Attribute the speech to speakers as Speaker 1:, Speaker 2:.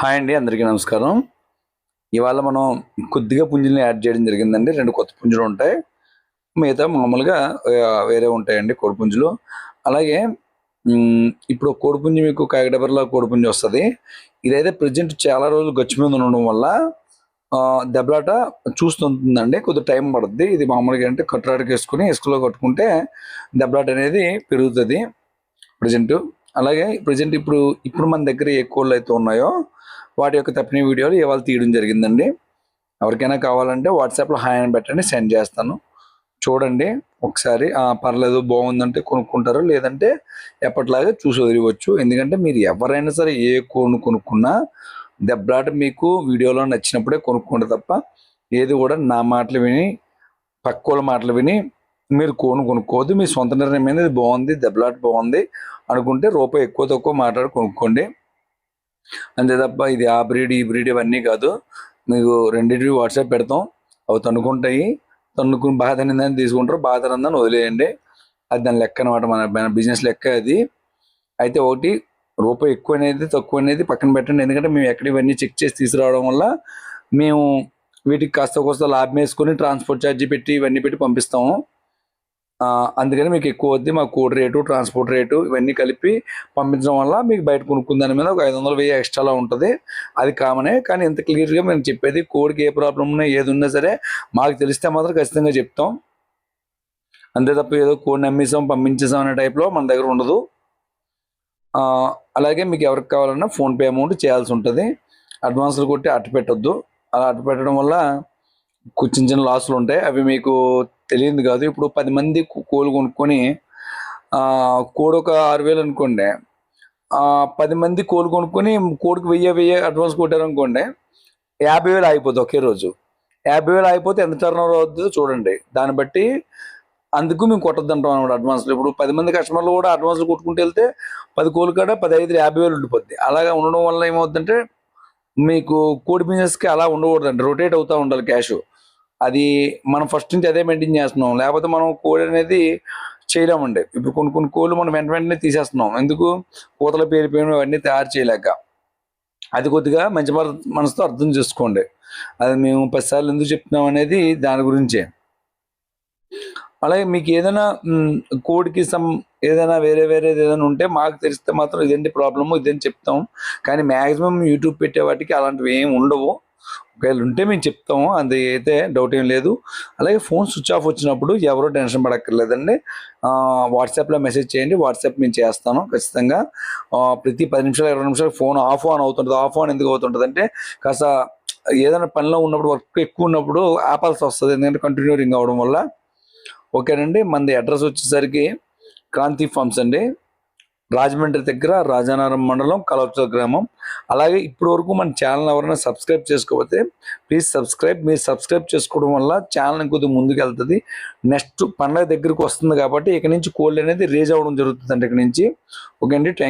Speaker 1: Hi అండి అందరికీ నమస్కారం. ఇవాళ మనం కొద్దిగా పుంజుల్ని యాడ్ చేయడం జరిగిందండి. రెండు కొత్త పుంజులు ఉంటాయి. మిగతా మామూలుగా వేరే ఉంటాయండి కోడిపుంజులు అలాగే ఇప్పుడు కోడిపుంజు మీకు కాకిడబర్లో కోడిపుంజు వస్తుంది. ఇదైతే ప్రజెంట్ చాలా రోజులు గచ్చి మీద ఉండడం వల్ల దెబ్బలాట చూస్తుంటుందండి. కొద్ది టైం పడుతుంది ఇది మామూలుగా అంటే కట్టురాడికి వేసుకుని ఇసుకలో కట్టుకుంటే దెబ్బలాట అనేది పెరుగుతుంది. ప్రజెంటు అలాగే ప్రజెంట్ ఇప్పుడు ఇప్పుడు మన దగ్గర ఏ కోళ్ళు అయితే ఉన్నాయో వాటి యొక్క తప్పిన వీడియోలు ఇవాళ తీయడం జరిగిందండి. ఎవరికైనా కావాలంటే వాట్సాప్లో హాయ్ అని పెట్టండి సెండ్ చేస్తాను. చూడండి ఒకసారి పర్లేదు బాగుందంటే కొనుక్కుంటారు లేదంటే ఎప్పటిలాగా చూసి వదిలివచ్చు. ఎందుకంటే మీరు ఎవరైనా సరే ఏ కోను కొనుక్కున్నా దెబ్బలాట మీకు వీడియోలో నచ్చినప్పుడే కొనుక్కోండి తప్ప ఏది కూడా నా మాటలు విని పక్కోళ్ళ మాటలు విని మీరు కోను కొనుక్కోవద్దు. మీ సొంత నిర్ణయం మీద ఇది బాగుంది దెబ్బలాట బాగుంది అనుకుంటే రూపాయి ఎక్కువ తక్కువ మాట్లాడి కొనుక్కోండి. అంతే తప్ప ఇది ఆ బ్రీడ్ ఈ బ్రీడ్ ఇవన్నీ కాదు. మీకు రెండింటివి వాట్సాప్ పెడతాం. అవి తన్నుకుంటాయి. తన్నుకుని బాధ నిందని తీసుకుంటారు. బాధ నిందని వదిలేయండి. అది దాని లెక్క అనమాట మన బిజినెస్ లెక్క అది. అయితే ఒకటి రూపాయి ఎక్కువ అనేది తక్కువ అనేది పక్కన పెట్టండి. ఎందుకంటే మేము ఎక్కడ ఇవన్నీ చెక్ చేసి తీసుకురావడం వల్ల మేము వీటికి కాస్త కోస్త లాభం వేసుకొని ట్రాన్స్పోర్ట్ ఛార్జీ పెట్టి ఇవన్నీ పెట్టి పంపిస్తాము. అందుకని మీకు ఎక్కువ వద్ది మా కోడ్ రేటు ట్రాన్స్పోర్ట్ రేటు ఇవన్నీ కలిపి పంపించడం వల్ల మీకు బయట కొనుక్కున్న దాని మీద ఒక ఐదు వందలు వెయ్యి ఎక్స్ట్రాలో ఉంటుంది. అది కామనే కానీ ఇంత క్లియర్గా మేము చెప్పేది కోడ్కి ఏ ప్రాబ్లం ఉన్నా ఏది ఉన్నా సరే మాకు తెలిస్తే మాత్రం ఖచ్చితంగా చెప్తాం. అంతే తప్ప ఏదో కోడ్ నమ్మేసాం పంపించేసాం అనే టైప్లో మన దగ్గర ఉండదు. అలాగే మీకు ఎవరికి కావాలన్నా ఫోన్పే అమౌంట్ చేయాల్సి ఉంటుంది. అడ్వాన్స్లు కొట్టి అట్టు పెట్టొద్దు. అలా అట్టు పెట్టడం వల్ల చిన్న చిన్న లాసులు ఉంటాయి. అవి మీకు తెలియదు కాదు. ఇప్పుడు పది మంది కోళ్ళు కొనుక్కొని కోడి ఒక ఆరు వేలు అనుకోండి. పది మంది కోళ్ళు కొనుక్కొని కోడికి వెయ్యి వెయ్యి అడ్వాన్స్ కొట్టారు అనుకోండి యాభై వేలు అయిపోతుంది ఒకే రోజు. యాభై వేలు అయిపోతే ఎంత టర్న్ అవుతుందో చూడండి. దాన్ని బట్టి అందుకు మేము కొట్టద్దు అంటాం అనమాట అడ్వాన్స్లో. ఇప్పుడు పది మంది కస్టమర్లు కూడా అడ్వాన్స్లు కొట్టుకుంటూ వెళ్తే పది కోళ్ళు కాడ పదహైదు యాభై వేలు ఉండిపోద్ది. అలాగా ఉండడం వల్ల ఏమవుతుందంటే మీకు కోడి బిజినెస్కి అలా ఉండకూడదండి. రొటేట్ అవుతూ ఉండాలి క్యాష్. అది మనం ఫస్ట్ నుంచి అదే మెయింటైన్ చేస్తున్నాం. లేకపోతే మనం కోడి అనేది చేయలేమండి. ఇప్పుడు కొన్ని కొన్ని కోళ్ళు మనం వెంట వెంటనే తీసేస్తున్నాం. ఎందుకు? కూతలు పేరిపోయిన అవన్నీ తయారు చేయలేక. అది కొద్దిగా మంచి మనసుతో అర్థం చేసుకోండి. అది మేము పదిసార్లు ఎందుకు చెప్తున్నాం అనేది దాని గురించే. అలాగే మీకు ఏదైనా కోడికి సమ్ ఏదైనా వేరే వేరేది ఏదైనా ఉంటే మాకు తెలిస్తే మాత్రం ఇదేంటి ప్రాబ్లము ఇదేంటి చెప్తాం. కానీ మ్యాక్సిమం యూట్యూబ్ పెట్టే వాటికి అలాంటివి ఏమి ఉండవు. ఒకవేళ ఉంటే మేము చెప్తాము అది అయితే డౌట్ ఏం లేదు. అలాగే ఫోన్ స్విచ్ ఆఫ్ వచ్చినప్పుడు ఎవరో టెన్షన్ పడక్కర్లేదండి. వాట్సాప్లో మెసేజ్ చేయండి వాట్సాప్ మేము చేస్తాను ఖచ్చితంగా. ప్రతి పది నిమిషాలు ఇరవై నిమిషాలు ఫోన్ ఆఫ్ ఆన్ అవుతుంటుంది. ఆఫ్ ఆన్ ఎందుకు అవుతుంటుంది అంటే కాస్త ఏదైనా పనిలో ఉన్నప్పుడు వర్క్ ఎక్కువ ఉన్నప్పుడు ఆపాల్సి వస్తుంది. ఎందుకంటే కంటిన్యూ రింగ్ అవడం వల్ల. ఓకేనండి మనది అడ్రస్ వచ్చేసరికి క్రాంతి ఫార్మ్స్ అండి. రాజమండ్రి దగ్గర రాజానగరం మండలం కలవచ గ్రామం. అలాగే ఇప్పటి వరకు మన ఛానల్ ఎవరైనా సబ్స్క్రైబ్ చేసుకోకపోతే ప్లీజ్ సబ్స్క్రైబ్. మీరు సబ్స్క్రైబ్ చేసుకోవడం వల్ల ఛానల్ కొద్దిగా ముందుకు వెళ్తుంది నెక్స్ట్ పండగ దగ్గరికి వస్తుంది కాబట్టి ఇక నుంచి కోళ్ళు అనేది రేజ్ అవ్వడం జరుగుతుంది అండి ఇక నుంచి. ఓకే అండి థ్యాంక్